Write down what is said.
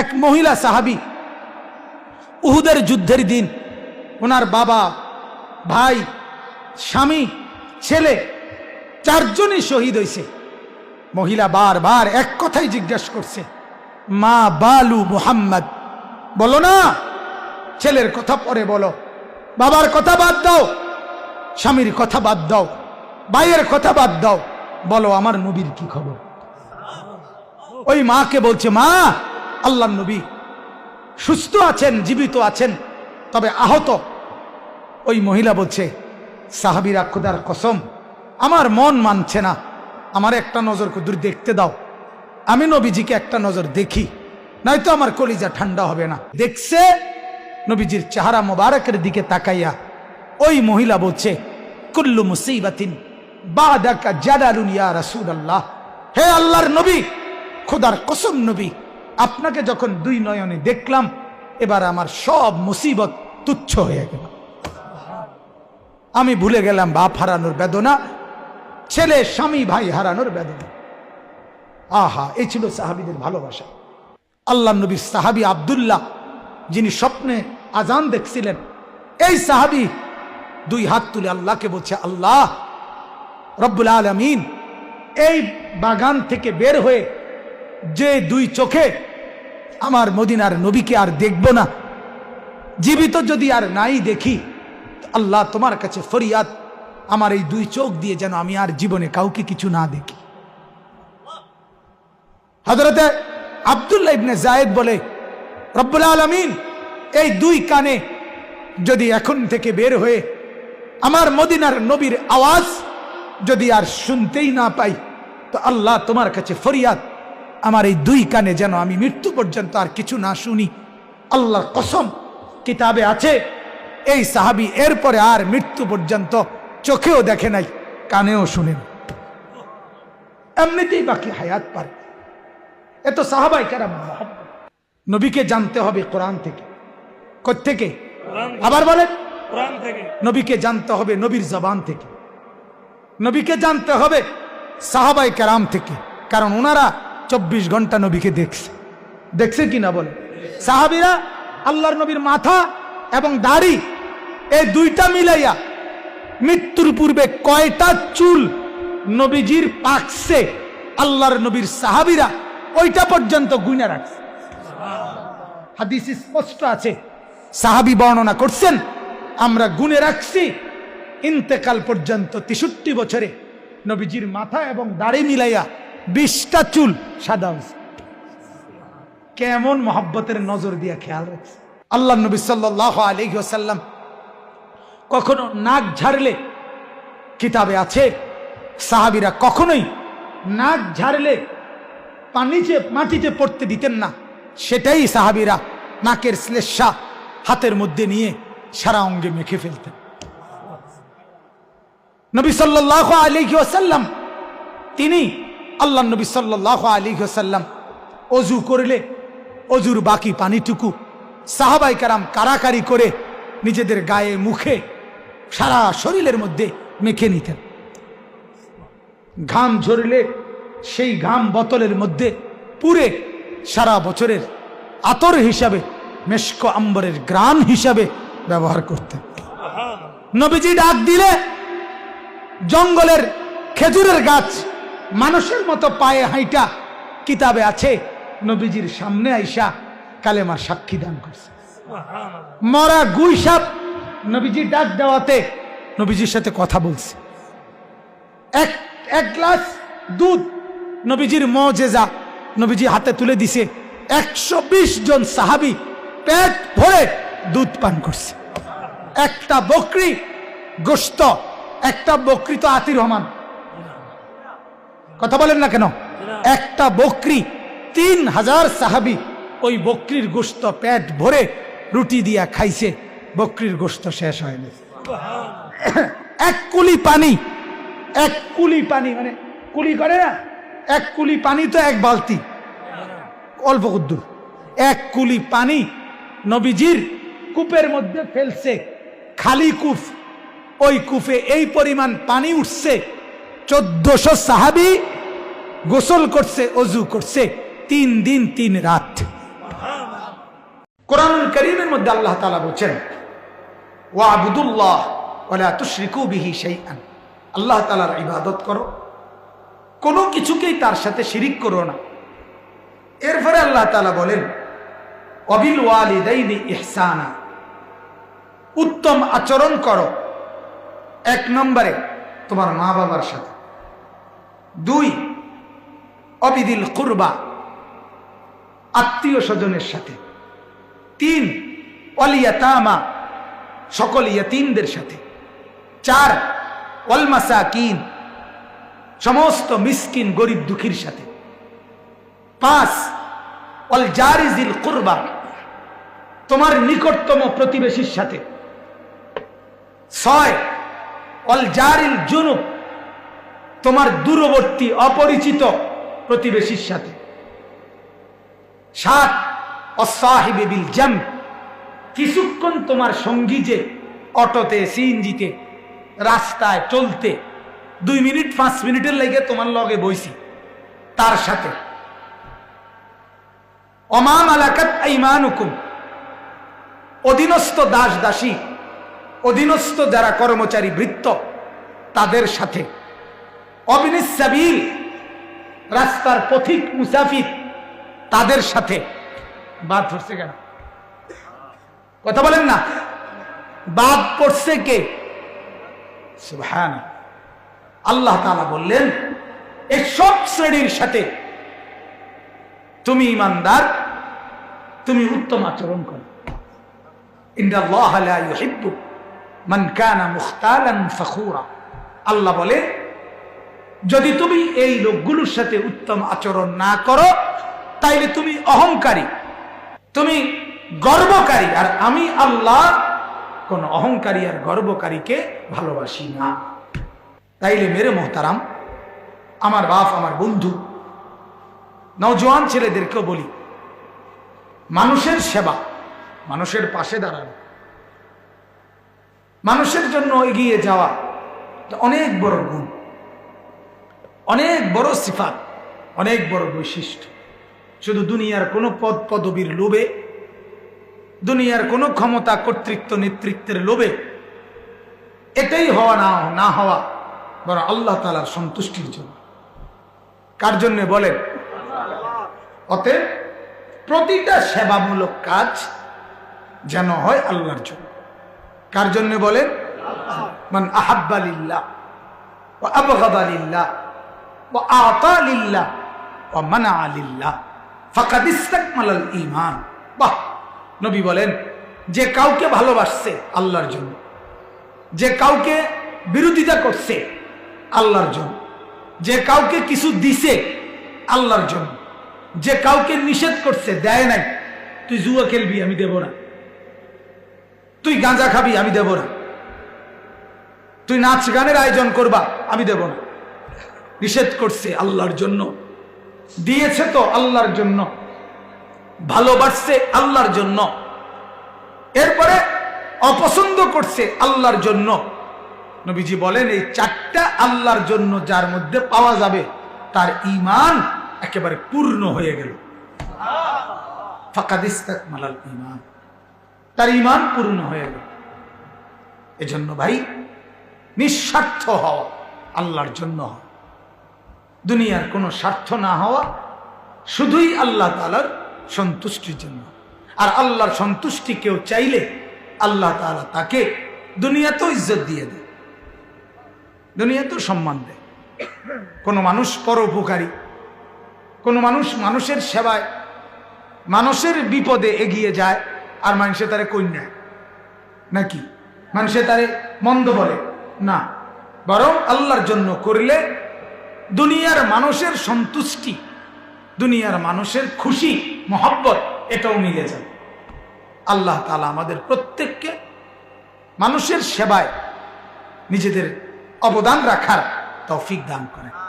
এক মহিলা সাহাবি, উহুদের যুদ্ধের দিন, ওনার বাবা, ভাই, স্বামী, ছেলে, চারজনই শহীদ হয়েছে মহিলা বারবার এক কথাই জিজ্ঞাসা করছে, মা বালু মুহাম্মদ? বলো না। ছেলের কথা পরে বলো, বাবার কথা বাদ দাও, স্বামীর কথা বাদ দাও, ভাইয়ের কথা বাদ দাও। বলো, আমার নবীর কি খবর? ওই মাকে বলছে, মা আল্লাহ নবী। সুস্থ আছেন, জীবিত আছেন, তবে আহত। ওই মহিলা বলছে, সাহাবিরা খুদার কসম, আমার মন মানছে না। আমার একটা নজর কুদুর দেখতে দাও। আমি নবীজিকে একটা নজর দেখি, নয়তো আমার কলিজা ঠান্ডা হবে না। দেখছে, নবীজির চেহারা মোবারকের দিকে তাকাইয়া ওই মহিলা বলছে, কুল্লু মুসিবাতিন বাদাকা জালালুন ইয়া রাসূলুল্লাহ। হে আল্লাহর নবী, খোদার কসম নবী আপনাকে যখন দুই নয়নে দেখলাম, এবার আমার সব মুসিবত তুচ্ছ হয়ে গেল। আমি ভুলে গেলাম বাপ হারানোর বেদনা, ছেলে, স্বামী, ভাই হারানোর বেদনা। আহা, এই ছিল সাহাবিদের ভালোবাসা। আল্লাহ নবী সাহাবি আবদুল্লাহ, যিনি স্বপ্নে আজান দেখছিলেন, এই সাহাবি দুই হাত তুলে আল্লাহকে বলছে, আল্লাহ, রব্বুল আলমিন, এই বাগান থেকে বের হয়ে যে দুই চোখে আমার মদিনার নবীকে আর দেখব না, জীবিত যদি আর নাই দেখি আল্লাহ তোমার কাছে ফরিয়াদ, আমার এই দুই চোখ দিয়ে যেন আমি আর জীবনে কাউকে কিছু না দেখি। হজরতে আবদুল্লাহ ইবনে জায়েদ বলে, রব্বুল আলমিন, এই দুই কানে যদি এখন থেকে বের হয়ে আমার মদিনার নবীর আওয়াজ যদি আর শুনতেই না পাই, তো আল্লাহ তোমার কাছে ফরিয়াদ আমার এই দুই কানে যেন আমি মৃত্যু পর্যন্ত আর কিছু না শুনি। আল্লাহর কসম কিতাবে আছে এই সাহাবি এরপরে আর মৃত্যু পর্যন্ত চোখেও দেখে নাই কানেও শুনেন এমনিতেই বাকি হায়াত পারে। এত সাহাবাই কারাম নবীকে জানতে হবে কোরআন থেকে। থেকে। আবার বলেন। কোরআন থেকে। নবীকে জানতে হবে নবীর জবান থেকে। নবীকে জানতে হবে সাহাবাই কারাম থেকে। কারণ ওনারা চব্বিশ ঘণ্টা নবীকে দেখছে। দেখছে কি না বলে? সাহাবিরা আল্লাহর নবীর মাথা এবং দাড়ি, এই দুইটা মিলাইয়া মৃত্যুর পূর্বে কয়টা চুল নবীজির পাকছে, আল্লাহর নবীর সাহাবিরা ওইটা পর্যন্ত গুইনা রাখছে। হাদিস স্পষ্ট আছে, সাহাবি বর্ণনা করছেন, আমরা গুনে রাখছি ইন্তেকাল পর্যন্ত তেষট্টি বছরে নবীজির মাথা এবং দাড়ি মিলাইয়া বিশটা চুল সাদা হয়েছে। কেমন মহব্বতের নজর দিয়ে খেয়াল রাখছে। আল্লাহ নবী সাল্লাহ আলহিহাসাল্লাম কখনো নাক ঝাড়লে কিতাবে আছে, সাহাবিরা কখনোই নাক ঝাড়লে পানিতে, মাটিতে পড়তে দিতেন না। সেটাই সাহাবিরা নাকের শ্লেষা হাতের মধ্যে নিয়ে সারা অঙ্গে মেখে ফেলতেন। নবী সাল্লাহ আলিহি ওসাল্লাম তিনি আল্লাহ নবী সাল্লাহ আলিহি ওসাল্লাম অজু করলে, অজুর বাকি পানিটুকু সাহাবাই কারাম কারাকারি করে নিজেদের গায়ে, মুখে, সারা শরীরের মধ্যে মেখে নিতেন। ঘাম ঝরলে সেই ঘাম বোতলের মধ্যে পুরে সারা বছরের আতর হিসাবে, মেশক আম্বরের গ্রাম হিসাবে ব্যবহার করতেন। নবীজি ডাক দিলে জঙ্গলের খেজুরের গাছ মানুষের মতো পায়ে হাইটা কিতাবে আছে? নবীজির সামনে আইসা কালেমার সাক্ষী দান করছে। মরা গুই সাপ নবীজি ডাক দেওয়াতে নবীজির সাথে কথা বলছে। এক এক গ্লাস দুধ নবীজির মজেজা নবীজি হাতে তুলে দিছে। একশো বিশ জন সাহাবি পেট ভরে দুধ পান করছে। একটা বকরি গোস্ত একটা বকরি তো আতির রহমান। কথা বলেন না কেন? একটা বকরি, তিন হাজার সাহাবি, ওই বকরির গোস্ত পেট ভরে রুটি দিয়া খাইছে, বকরির গোস্ত শেষ হয়নি এক কুলি পানি, এক কুলি পানি মানে কুলি করে না? এক কুলি পানি তো এক বালতি, অল্প কুদ্দুর। এক কুলি পানি নবীজির কূপের মধ্যে ফেলছে, খালি কূপ। ওই কূপে এই পরিমাণ পানি উঠছে চোদ্দশো সাহাবি গোসল করছে, অজু করছে, তিন দিন, তিন রাত। কোরআন করিমের মধ্যে আল্লাহ তালা বলছেন ওয়া আবুদুল্লাহ ওলা তুশরিকু বিহি শাইআন। আল্লাহ তালার ইবাদত করো। কোনো কিছুকেই তার সাথে শিরিক করো না। এরপরে আল্লাহ তালা বলেন অবিল ওয়ালিদাইনি ইহসানা। উত্তম আচরণ করো। এক নম্বরে তোমার মা বাবার সাথে। দুই, অবিদিল কুরবা, আত্মীয় স্বজনের সাথে। তিন অলিয়াতামা সকল ইয়াতিমদের সাথে। চার ওয়ালমাসাকিন সমস্ত মিসকিন গরিব দুঃখীর সাথে। পাঁচ অল জারিজিল কুরবা, তোমার নিকটতম প্রতিবেশীর সাথে। ছয় অল জারিল জুনুব তোমার দূরবর্তী, অপরিচিত প্রতিবেশীর সাথে। সাত, অসাহিবে বিল জাম। কিছুক্ষণ তোমার সঙ্গী যে অটোতে, সিএনজিতে, রাস্তায় চলতে, দুই মিনিট, পাঁচ মিনিটের লেগে তোমার লগে বইছি। তার সাথে অমাম আলাকাত ইমানুকুম অধীনস্থ দাস দাসী অধীনস্থ যারা কর্মচারী বৃত্ত, তাদের সাথে রাস্তার পথিক মুসাফির, তাদের সাথে বাদ ধরছে কেন? কথা বলেন না। বাদ পড়ছে কে? আল্লাহ তাআলা বললেন এই সব শ্রেণির সাথে তুমি ইমানদার, তুমি উত্তম আচরণ করো। আল্লাহ বলে যদি তুমি এই লোকগুলোর সাথে উত্তম আচরণ না করো, তাইলে তুমি অহংকারী। তুমি গর্বকারী। আর আমি আল্লাহ কোন অহংকারী আর গর্বকারীকে ভালোবাসি না। তাইলে মেরে মোহতারাম, আমার বাপ, আমার বন্ধু, নওজোয়ান ছেলেদেরকেও বলি, মানুষের সেবা, মানুষের পাশে দাঁড়ানো, মানুষের জন্য এগিয়ে যাওয়া অনেক বড় গুণ। অনেক বড় সিফাত, অনেক বড় বৈশিষ্ট্য। শুধু দুনিয়ার কোনো পদ পদবীর লোভে, দুনিয়ার কোনো ক্ষমতা কর্তৃত্ব নেতৃত্বের লোভে এটাই হওয়া না না হওয়া বড় আল্লাহ তালার সন্তুষ্টির জন্য। কার জন্য বলেন? অতএব প্রতিটা সেবামূলক কাজ যেন হয় আল্লাহর জন্য। কার জন্য বলেন? মান আহাব্বালিল্লাহ মানা ঈমান। বাহ, নবী বলেন, যে কাউকে ভালোবাসছে আল্লাহর জন্য, যে কাউকে বিরোধিতা করছে আল্লাহর জন্য, যে কাউকে কিছু দিছে আল্লাহর জন্য, যে কাউকে নিষেধ করছে, দেয় নাই, তুই জুয়া খেলবি, আমি দেব না। তুই গাঁজা খাবি, আমি দেব না। তুই নাচ গানের আয়োজন করবা, আমি দেব না। নিষেধ করছে আল্লাহর জন্য। দিয়েছে তো আল্লাহর জন্য। ভালোবাসছে আল্লাহর জন্য। এরপরে অপছন্দ করছে আল্লাহর জন্য। নবীজি বলেন, এই চারটা আল্লাহর জন্য যার মধ্যে পাওয়া যাবে, তার ইমান একেবারে পূর্ণ হয়ে গেল। ফাকাদিস্তাক মালাল ইমান তার ইমান পূর্ণ হয়ে গেল। এজন্য ভাই, নিঃস্বার্থ হওয়া আল্লাহর জন্য হওয়া দুনিয়ার কোনো স্বার্থ না হওয়া শুধুই আল্লাহ তালার সন্তুষ্টির জন্য। আর আল্লাহর সন্তুষ্টি কেউ চাইলে আল্লাহ তালা তাকে দুনিয়াতেও ইজ্জত দিয়ে দেয়, দুনিয়াতেও সম্মান দেয়। কোনো মানুষ পরোপকারী, কোনো মানুষ মানুষের সেবায়, মানুষের বিপদে এগিয়ে যায় আর মানুষে তারে কন্যা নাকি? মানুষে তারে মন্দ বলে। না। বরং আল্লাহর জন্য করলে দুনিয়ার মানুষের সন্তুষ্টি, দুনিয়ার মানুষের খুশি, মহব্বত, এটাও মিলে যাবে আল্লাহ তালা আমাদের প্রত্যেককে মানুষের সেবায় নিজেদের অবদান রাখার তৌফিক দান করে